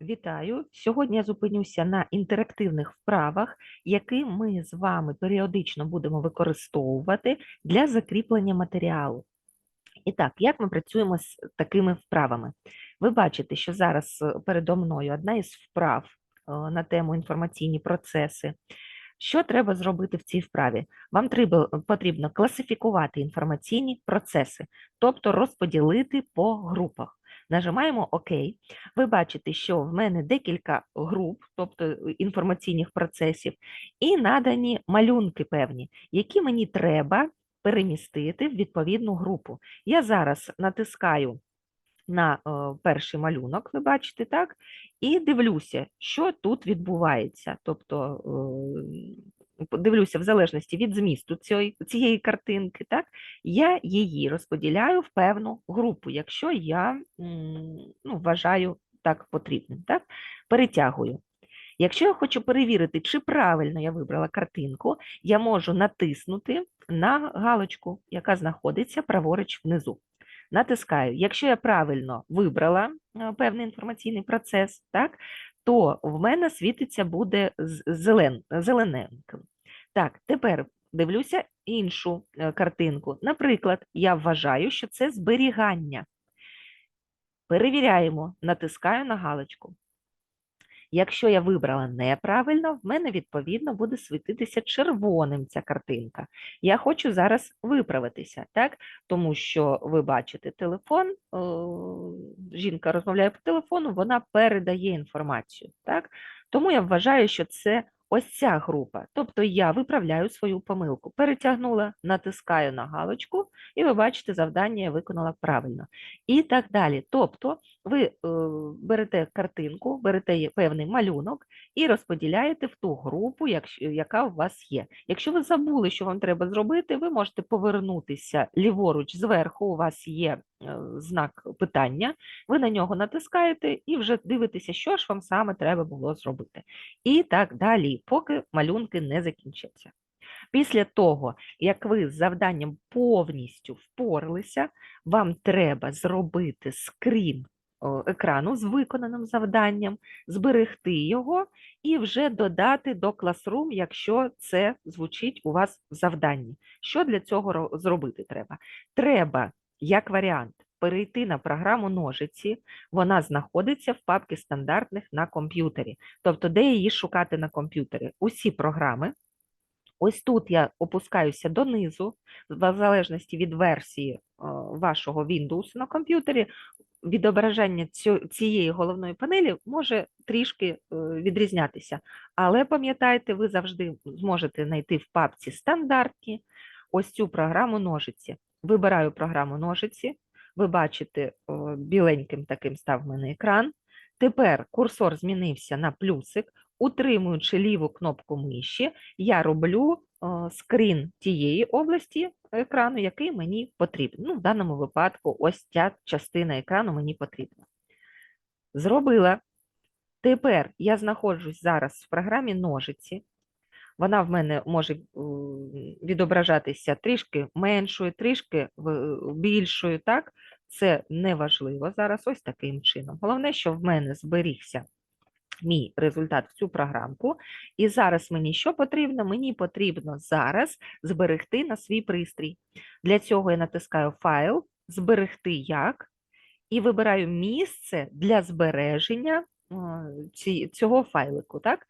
Вітаю! Сьогодні я зупинюся на інтерактивних вправах, які ми з вами періодично будемо використовувати для закріплення матеріалу. І так, як ми працюємо з такими вправами? Ви бачите, що зараз е, передо мною одна із вправ е, на тему інформаційні процеси. Що треба зробити в цій вправі? Вам треба, потрібно класифікувати інформаційні процеси, тобто розподілити по групах. Нажимаємо ОК. Ви бачите, що в мене декілька груп, тобто е, інформаційних процесів, і надані малюнки певні, які мені треба перемістити в відповідну групу. Я зараз натискаю на е, перший малюнок, ви бачите, так? І дивлюся, що тут відбувається. Тобто е, дивлюся в залежності від змісту цієї, цієї картинки, так? Я її розподіляю в певну групу, якщо я ну, вважаю так потрібним. Так? Перетягую. Якщо я хочу перевірити, чи правильно я вибрала картинку, я можу натиснути на галочку, яка знаходиться праворуч внизу. Натискаю. Якщо я правильно вибрала е, певний інформаційний процес, так, то в мене світиться буде зелен, зелененьким. Так, тепер дивлюся іншу е, картинку. Наприклад, я вважаю, що це зберігання. Перевіряємо, натискаю на галочку. Якщо я вибрала неправильно, в мене відповідно буде світитися червоним ця картинка. Я хочу зараз виправитися, так? Тому що ви бачите телефон, жінка розмовляє по телефону, вона передає інформацію. Так? Тому я вважаю, що це ось ця група. Тобто я виправляю свою помилку. Перетягнула, натискаю на галочку, і ви бачите, завдання я виконала правильно. І так далі. Тобто ви е, берете картинку, берете певний малюнок і розподіляєте в ту групу, яка у вас є. Якщо ви забули, що вам треба зробити, ви можете повернутися ліворуч зверху, у вас є знак питання, ви на нього натискаєте і вже дивитеся, що ж вам саме треба було зробити. І так далі, поки малюнки не закінчаться. Після того, як ви з завданням повністю впоралися, вам треба зробити скрін екрану з виконаним завданням, зберегти його і вже додати до Classroom, якщо це звучить у вас в завданні. Що для цього зробити треба? Треба, як варіант, перейти на програму ножиці, вона знаходиться в папці стандартних на комп'ютері. Тобто, де її шукати на комп'ютері? Усі програми. Ось тут я опускаюся донизу, в залежності від версії е, вашого Windows на комп'ютері, відображення цієї головної панелі може трішки е, відрізнятися. Але пам'ятайте, ви завжди зможете знайти в папці стандартні ось цю програму ножиці. Вибираю програму ножиці. Ви бачите, біленьким таким став мене екран. Тепер курсор змінився на плюсик. Утримуючи ліву кнопку миші, я роблю скрін тієї області екрану, який мені потрібен. Ну, в даному випадку, ось ця частина екрану мені потрібна. Зробила. Тепер я знаходжусь зараз в програмі ножиці. Вона в мене може відображатися трішки меншою, трішки більшою, так? Це не важливо зараз ось таким чином. Головне, що в мене зберігся мій результат в цю програмку. І зараз мені що потрібно? Мені потрібно зараз зберегти на свій пристрій. Для цього я натискаю файл, зберегти як, і вибираю місце для збереження е, цього файлику. Так?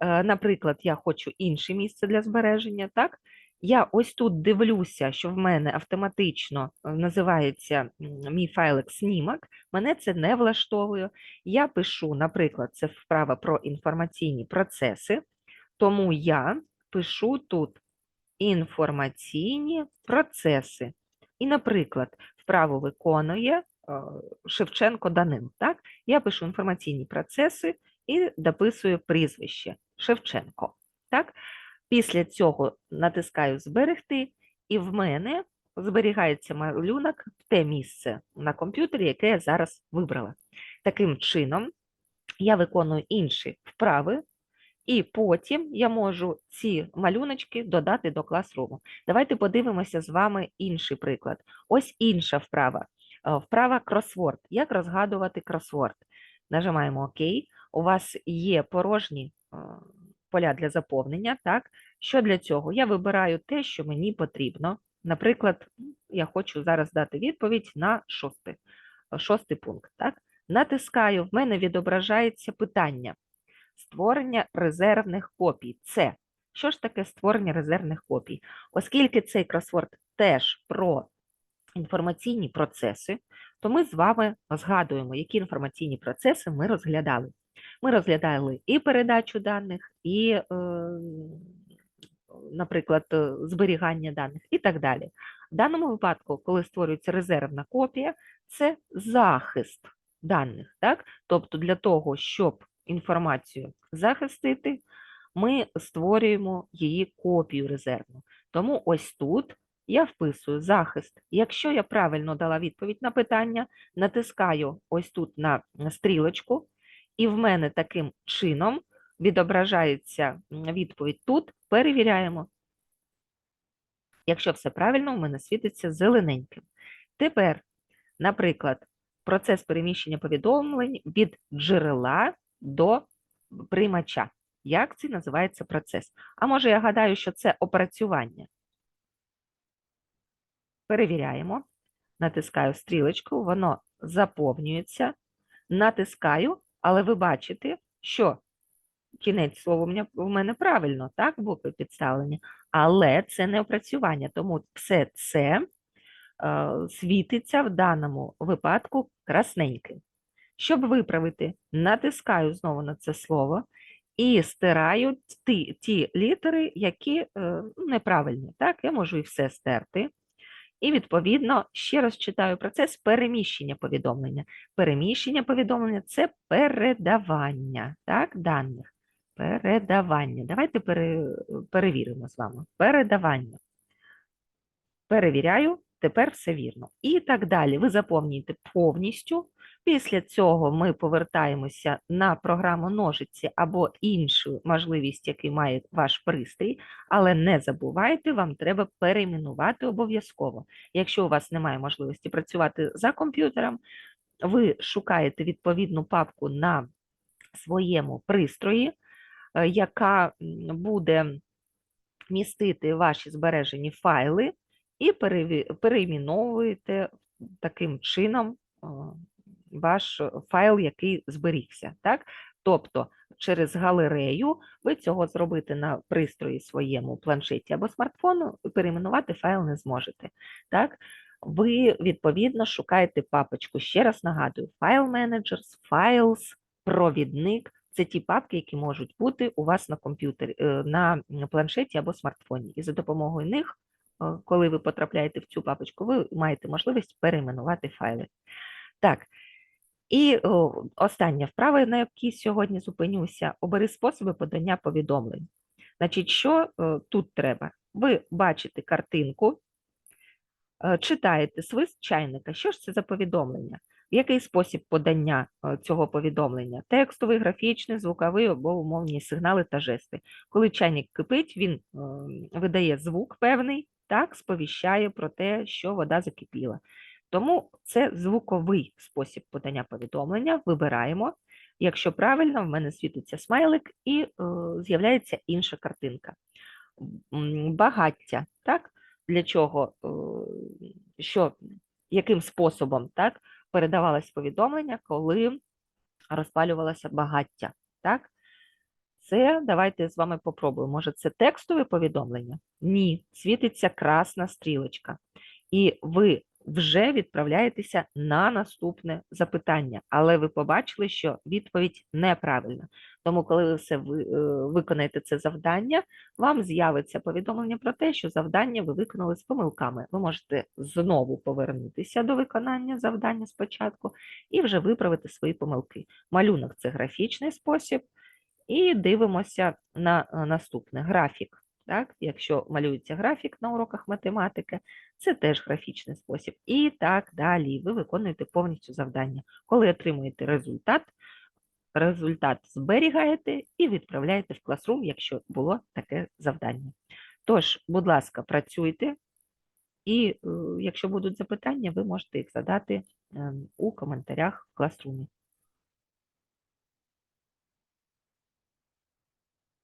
Е, Наприклад, я хочу інше місце для збереження. Так? Я ось тут дивлюся, що в мене автоматично е, називається мій файлик снімок. Мене це не влаштовує. Я пишу, наприклад, це вправа про інформаційні процеси, тому я пишу тут інформаційні процеси. І, наприклад, вправу виконує е, Шевченко Данил. Так? Я пишу інформаційні процеси і дописую прізвище Шевченко. Так? Після цього натискаю Зберегти, і в мене зберігається малюнок в те місце на комп'ютері, яке я зараз вибрала. Таким чином, я виконую інші вправи, і потім я можу ці малюночки додати до класруму. Давайте подивимося з вами інший приклад. Ось інша вправа. Е, Вправа кросворд. Як розгадувати кросворд? Нажимаємо ОК. У вас є порожні поля для заповнення. Так? Що для цього? Я вибираю те, що мені потрібно. Наприклад, я хочу зараз дати відповідь на шостий, шостий пункт. Так? Натискаю, в мене відображається питання створення резервних копій. Це що ж таке створення резервних копій? Оскільки цей кросворд теж про інформаційні процеси, то ми з вами згадуємо, які інформаційні процеси ми розглядали. Ми розглядали і передачу даних, і, е, наприклад, е, зберігання даних і так далі. В даному випадку, коли створюється резервна копія, це захист даних. Так? Тобто для того, щоб інформацію захистити, ми створюємо її копію резервну. Тому ось тут я вписую захист. Якщо я правильно дала відповідь на питання, натискаю ось тут на стрілочку, і в мене таким чином відображається відповідь тут, перевіряємо. Якщо все правильно, у мене світиться зелененьким. Тепер, наприклад, процес переміщення повідомлень від джерела до приймача. Як це називається процес? А може, я гадаю, що це опрацювання. Перевіряємо. Натискаю стрілочку, воно заповнюється. Натискаю, але ви бачите, що кінець слова в мене правильно, так, букви підставлені, але це не опрацювання, тому все це е, світиться в даному випадку красненьким. Щоб виправити, натискаю знову на це слово і стираю ті, ті літери, які е, неправильні. Так, я можу і все стерти. І, відповідно, ще раз читаю процес переміщення повідомлення. Переміщення повідомлення це передавання так, даних. Передавання. Давайте пере, перевіримо з вами. Передавання. Перевіряю, тепер все вірно. І так далі. Ви заповнюєте повністю. Після цього ми повертаємося на програму ножиці або іншу можливість, яку має ваш пристрій, але не забувайте, вам треба перейменувати обов'язково. Якщо у вас немає можливості працювати за комп'ютером, ви шукаєте відповідну папку на своєму пристрої, е, яка буде містити ваші збережені файли, і перейменовуєте таким чином ваш файл, який зберігся. Так? Тобто через галерею ви цього зробити на пристрої своєму планшеті або смартфону, перейменувати файл не зможете. Так? Ви, відповідно, шукаєте папочку. Ще раз нагадую: File Managers, Files, провідник це ті папки, які можуть бути у вас на комп'ютері, е, на планшеті або смартфоні. І за допомогою них, е, коли ви потрапляєте в цю папочку, ви маєте можливість перейменувати файли. Так, і остання вправа, на якій сьогодні зупинюся, обери способи подання повідомлень. Значить, що е, тут треба? Ви бачите картинку, е, читаєте свист чайника. Що ж це за повідомлення? Який спосіб подання е, цього повідомлення? Текстовий, графічний, звуковий або умовні сигнали та жести. Коли чайник кипить, він видає звук певний, так, сповіщає про те, що вода закипіла. Тому це звуковий спосіб подання повідомлення. Вибираємо. Якщо правильно, в мене світиться смайлик і е, з'являється інша картинка. Багаття, так? Для чого, е, що, яким способом так, передавалось повідомлення, коли розпалювалося багаття. так? Це давайте з вами попробуємо. Може, це текстове повідомлення? Ні, світиться красна стрілочка. І ви вже відправляєтеся на наступне запитання, але ви побачили, що відповідь неправильна. Тому, коли ви все е, виконаєте це завдання, вам з'явиться повідомлення про те, що завдання ви виконали з помилками. Ви можете знову повернутися до виконання завдання спочатку і вже виправити свої помилки. Малюнок це графічний спосіб, і дивимося на е, наступне графік. Так? Якщо малюється графік на уроках математики, це теж графічний спосіб. І так далі. Ви виконуєте повністю завдання. Коли отримуєте результат, результат зберігаєте і відправляєте в класрум, якщо було таке завдання. Тож, будь ласка, працюйте, і е, якщо будуть запитання, ви можете їх задати ем, у коментарях в класрумі.